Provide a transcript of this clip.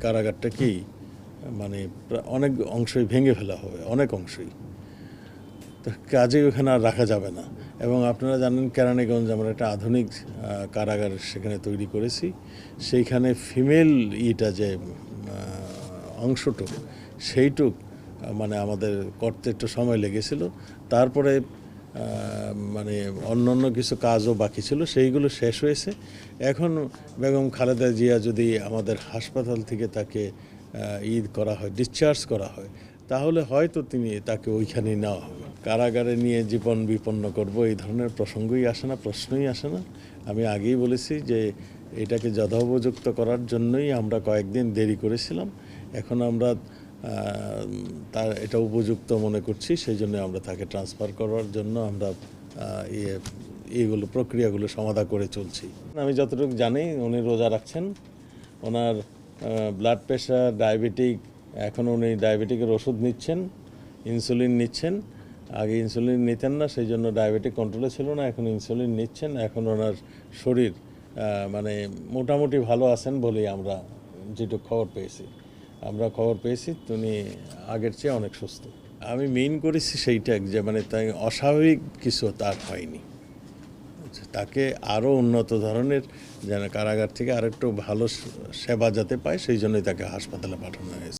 কারাগারটাকেই মানে অনেক অংশই ভেঙে ফেলা হবে, অনেক অংশই। তো কাজে ওখানে আর রাখা যাবে না। এবং আপনারা জানেন কেরানীগঞ্জ আমরা একটা আধুনিক কারাগার সেখানে তৈরি করেছি। সেইখানে ফিমেল ইটা যে অংশটুক, সেইটুক মানে আমাদের করতে একটু সময় লেগেছিল। তারপরে মানে অন্য অন্য কিছু কাজও বাকি ছিল, সেইগুলো শেষ হয়েছে। এখন বেগম খালেদা জিয়া যদি আমাদের হাসপাতাল থেকে তাকে ঈদ করা হয় ডিসচার্জ করা হয়, তাহলে হয়তো তিনি তাকে ওইখানেই নেওয়া হবে। কারাগারে নিয়ে জীবন বিপন্ন করব, এই ধরনের প্রসঙ্গই আসে না, প্রশ্নই আসে না। আমি আগেই বলেছি যে এটাকে যথোপযুক্ত করার জন্যই আমরা কয়েকদিন দেরি করেছিলাম। এখন আমরা তার এটা উপযুক্ত মনে করছি, সেই জন্য আমরা তাকে ট্রান্সফার করার জন্য আমরা ইয়ে এইগুলো প্রক্রিয়াগুলো সমাধা করে চলছি। আমি যতটুকু জানি, উনি রোজা রাখছেন। ওনার ব্লাড প্রেশার ডায়াবেটিক এখন উনি ডায়াবেটিকের ওষুধ নিচ্ছেন ইনসুলিন নিচ্ছেন। আগে ইনসুলিন নিতেন না, সেই জন্য ডায়াবেটিক কন্ট্রোলে ছিল না, এখন ইনসুলিন নিচ্ছেন। এখন ওনার শরীর মানে মোটামুটি ভালো আছেন বলেই আমরা যেটুকু খবর পেয়েছি। আমরা খবর পেয়েছি তিনি আগের চেয়ে অনেক সুস্থ। আমি মেইন করেছি সেইটা যে মানে তাই অস্বাভাবিক কিছু তার হয়নি। তাকে আরও উন্নত ধরনের যেন কারাগার থেকে আরেকটু ভালো সেবা যাতে পায়, সেই জন্যই তাকে হাসপাতালে পাঠানো হয়েছে।